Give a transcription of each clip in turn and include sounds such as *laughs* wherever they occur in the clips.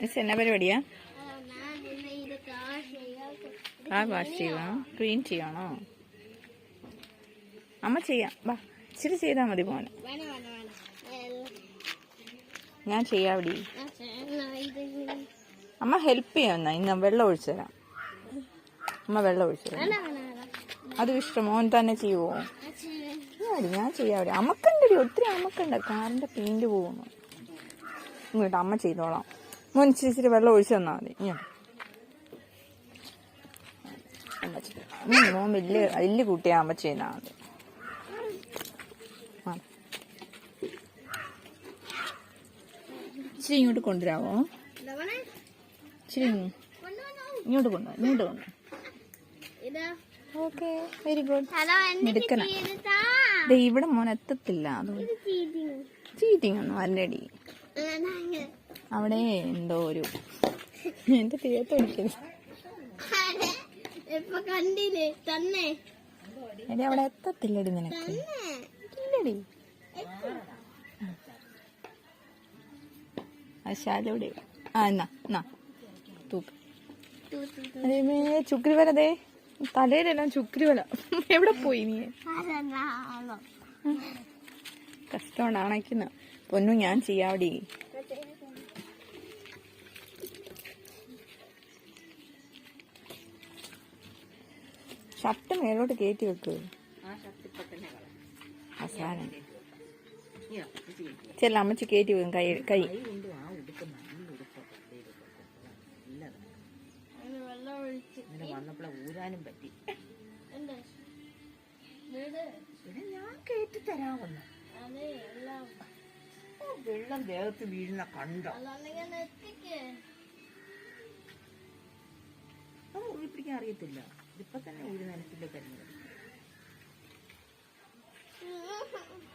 Miss എന്നാ പരിപാടിയാ? ആ വാഷ് ചെയ്യുക ക്ലീൻ ചെയ്യണോ? അമ്മ ചെയ്യാം. വാ ഇച്ചിരി ചെയ്താൽ മതി മോനെ. ഞാൻ ചെയ്യാം അവിടെ ഞാൻ ചെയ്യണം. ഇത് അമ്മ ഹെൽപ്പ് ചെയ്യാം ഇന്ന് വെള്ളം ഒഴിച്ചു തരാം. അമ്മ വെള്ളം ഒഴിച്ചു തരാം. അത് ഇഷ്ടം മോൻ തന്നെ ചെയ്യുമോ ഞാൻ ചെയ്യാവിടെ അമ്മക്കുണ്ടടി ഒത്തിരി അമ്മക്കുണ്ട്. കാറിന്റെ പെയിന്റ് പോകുന്നു ഇങ്ങോട്ട് അമ്മ ചെയ്തോളാം. മോൻ ഇച്ചിരി ഇച്ചിരി വെള്ളം ഒഴിച്ചു തന്നാൽ മതി. മോൻ വലിയ വലിയ കുട്ടിയാ അമ്മ ചെയ്താൽ മതി ഇച്ചിരി ഇങ്ങോട്ട് വേണേ? ഇച്ചിരി ഇങ്ങോട്ട് കൊണ്ടു ഇങ്ങോട്ട് കൊണ്ടു. Okay very good. മിടുക്കനാ. ഇവിടെ മോൻ എത്തത്തില്ല അതുകൊണ്ട്. ചീറ്റിംഗ് ഒന്നും അല്ലടി. അവിടെ എന്തോ ഒരു എന്റെ തീയത്ത് ഒഴിക്കുന്നു കണ്ടില്ലേ? തന്നെ. എടി അവിടെ എത്തത്തില്ലടി നിനക്ക്? ഇല്ലടി ശാലോടെ ആ എന്നാ എന്നാ. തൂക്ക്. അതേമേ ചുക്രി ദേ. തലയിലെല്ലാം ചുക്രി വല എവിടെ പോയി നീ? കഷ്ടമാണ് അണയ്ക്കുന്ന പൊന്നു ഞാൻ ചെയ്യാവടി ഷർട്ട് മേലോട്ട് കയറ്റി വെക്ക്. അവസാനം ചെല്ല അമ്മച്ചി കയറ്റി വെക്കും കൈ കൈ. ഊരാനും പറ്റി. ഞാൻ കയറ്റി തരാമെന്ന്. അതെ എല്ലാം ഓ, വെള്ളം ദേഹത്ത് വീഴുന്ന കണ്ടോ. അറിയത്തില്ല. ഇപ്പൊ തന്നെ ഒരു നനത്തില്ല തരുന്നത്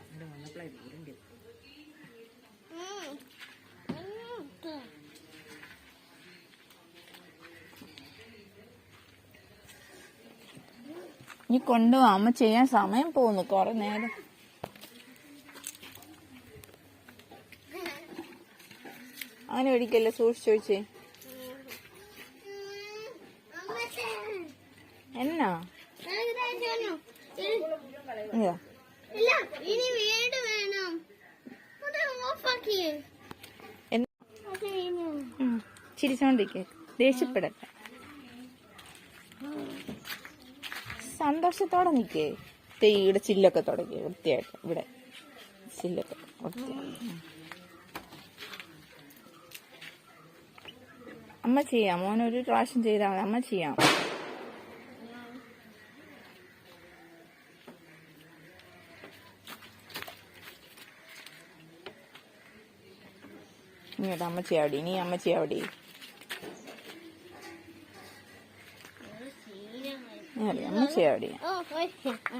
ഇവിടെ വന്നപ്പോഴേ ഊരിന്റെ ഉം. ഉം. നീ കൊണ്ടുപോവാ അമ്മ ചെയ്യാൻ സമയം പോകുന്നു കൊറ നേരം അങ്ങനെ ഒഴിക്കല്ലേ സൂക്ഷിച്ചൊഴിച്ചേ അമ്മച്ചേ, എന്നാ ഞാനിതാ ചെയ്യണു. ഇ- ഇതാ. ഇല്ല ഇനി വീട് വേണം അത് ഓഫാക്കിയേ എന്നാ അത് ഇനി ഉം. ചിരിച്ചോണ്ടിരിക്കെ. ദേഷ്യപ്പെടട്ടെ. സന്തോഷത്തോടെ ദേ ഇവിടെ ചില്ലൊക്കെ തുടങ്ങി. വൃത്തിയായിട്ട് ഇവിടെ ചില്ലൊക്കെ. അമ്മ ചെയ്യാം. മോനൊരു പ്രാവശ്യം ചെയ്താൽ മതി. അമ്മ ചെയ്യാം. ഇങ്ങോട്ട് അമ്മ ചെയ്യാവിടെ ഇനി അമ്മ ചെയ്യാവടി അതെ അമ്മ ചെയ്യാവടി ഓ പോയി. ആ.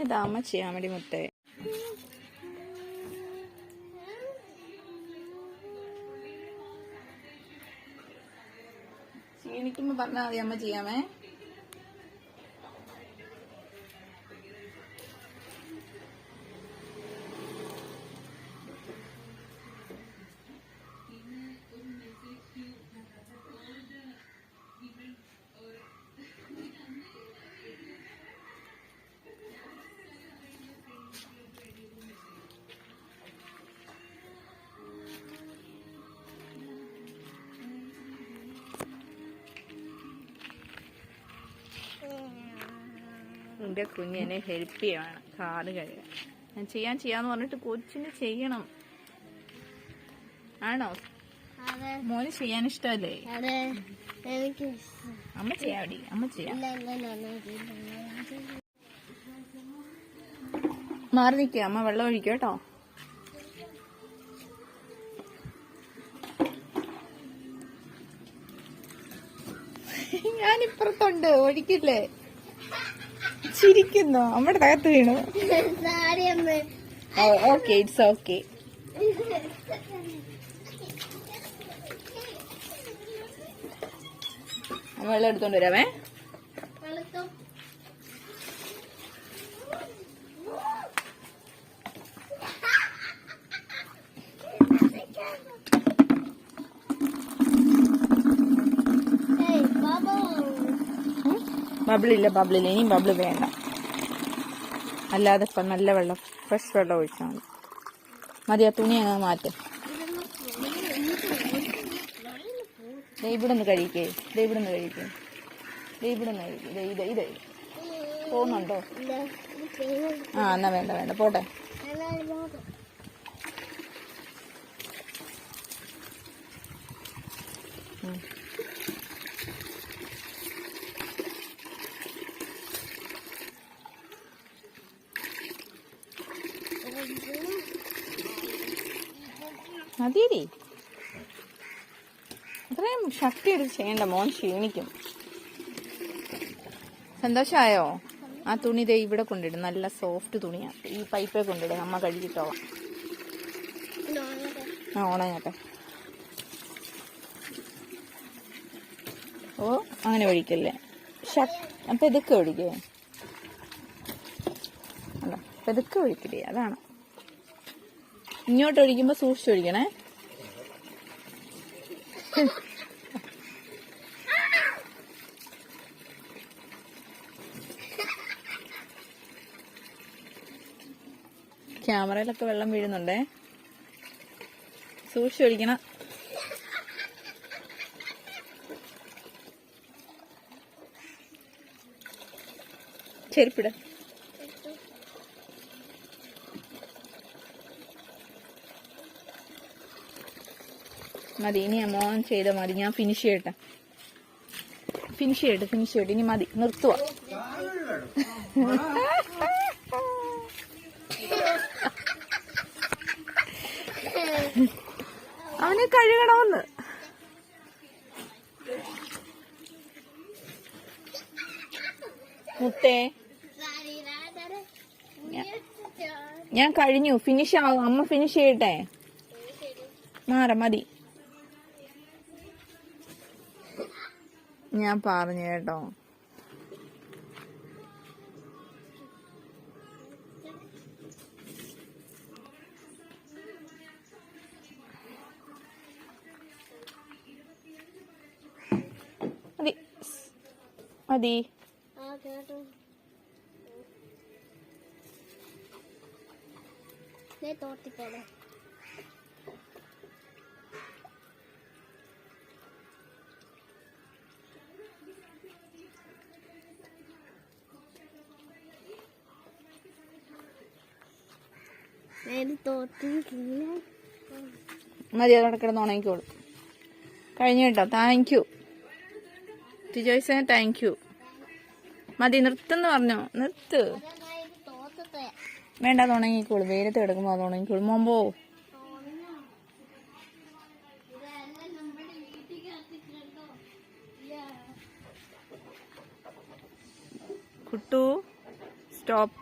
ഇതാ അമ്മ ചെയ്യാൻ വേണ്ടി മുത്തേ. ക്ഷീണിക്കുമ്പോ പറഞ്ഞാൽ മതി അമ്മ ചെയ്യാമേ? എന്റെ എന്നെ ഹെൽപ്പ് ചെയ്യണം. കാറ് കഴുകാൻ ഞാൻ ചെയ്യാൻ ചെയ്യാന്ന് പറഞ്ഞിട്ട് കൊച്ചിന് ചെയ്യണം. ആണോ? മോന് ചെയ്യാൻ ഇഷ്ടമല്ലേ അമ്മ ചെയ്യാടി അമ്മ ചെയ്യാം. മാറി നിൽക്കുക അമ്മ വെള്ളം ഒഴിക്കും കേട്ടോ. *laughs* ഞാനിപ്പുറത്തുണ്ട്. ഒഴിക്കില്ലേ? ചിരിക്കുന്നോ. അമ്മയുടെ തകത്ത് വീണു. ഓക്കെ ഇറ്റ്സ് ഓക്കെ വെള്ളം എടുത്തോണ്ട് വരാമേ. ബബിളില്ല ബബിളില്ല ഇനി ബബിൾ വേണ്ട. അല്ലാതെ ഇപ്പം നല്ല വെള്ളം ഫ്രഷ് വെള്ളം ഒഴിച്ചാൽ മതി. മതി ആ തുണി അങ്ങ് മാറ്റും. ദേ കഴിക്കേ. നിന്ന് കഴിക്കേ. ദേ കഴിക്കേ. ദേ ഇത് ഇത്. പോകുന്നുണ്ടോ? ആ എന്നാ വേണ്ട വേണ്ട. പോട്ടെ. എല്ലാവരും മതിയടി. അത്രയും ശക്തി എടുത്ത് ചെയ്യണ്ട മോൻ ക്ഷീണിക്കും. സന്തോഷമായോ ആ തുണി ദേ ഇവിടെ കൊണ്ടിടും. നല്ല സോഫ്റ്റ് തുണിയാണ് ഈ പൈപ്പേ കൊണ്ടിടും. അമ്മ കഴുകിട്ടോളാം. ആ ഉണങ്ങട്ടെ. ഓ അങ്ങനെ ഒഴിക്കല്ലേ? അപ്പൊ ഇതൊക്കെ ഒഴിക്കേ. അല്ല പെതുക്കെ ഒഴിക്കില്ലേ? അതാണ്. ഇങ്ങോട്ട് ഒഴിക്കുമ്പോ സൂക്ഷിച്ചൊഴിക്കണേ ക്യാമറയിലൊക്കെ വെള്ളം വീഴുന്നുണ്ടേ. സൂക്ഷിച്ച് ഒഴിക്കണം. ചെരുപ്പിട. മതി ഇനി മോൻ ചെയ്ത മതി. ഞാൻ ഫിനിഷ് ചെയ്യട്ടെ. ഫിനിഷ് ചെയ്യട്ടെ ഫിനിഷ് ചെയ്യട്ടെ. ഇനി മതി നിർത്തുക അവനെ കഴുകണമെന്ന്. മുത്തേ. ഞാൻ കഴിഞ്ഞു. ഫിനിഷ് ആവും. അമ്മ ഫിനിഷ് ചെയ്യട്ടെ. മാറ മതി. ഞാൻ പറഞ്ഞു കേട്ടോ. മതി. മതി. ആ കേട്ടോ. ദേ തോട്ടിക്കോളെ മതി അതോടെ കിടന്ന് ഉണങ്ങിക്കോളും. കഴിഞ്ഞു കേട്ടോ. താങ്ക് യു ടിജോയ്സേ താങ്ക് യു മതി നിർത്തുന്ന് പറഞ്ഞോ. നിർത്ത്. വേണ്ട അത് ഉണങ്ങിക്കോളും. വെയിലത്ത് കിടക്കുമ്പോൾ അത് ഉണങ്ങിക്കോളും. മോമ്പോ. കുട്ടു സ്റ്റോപ്പ്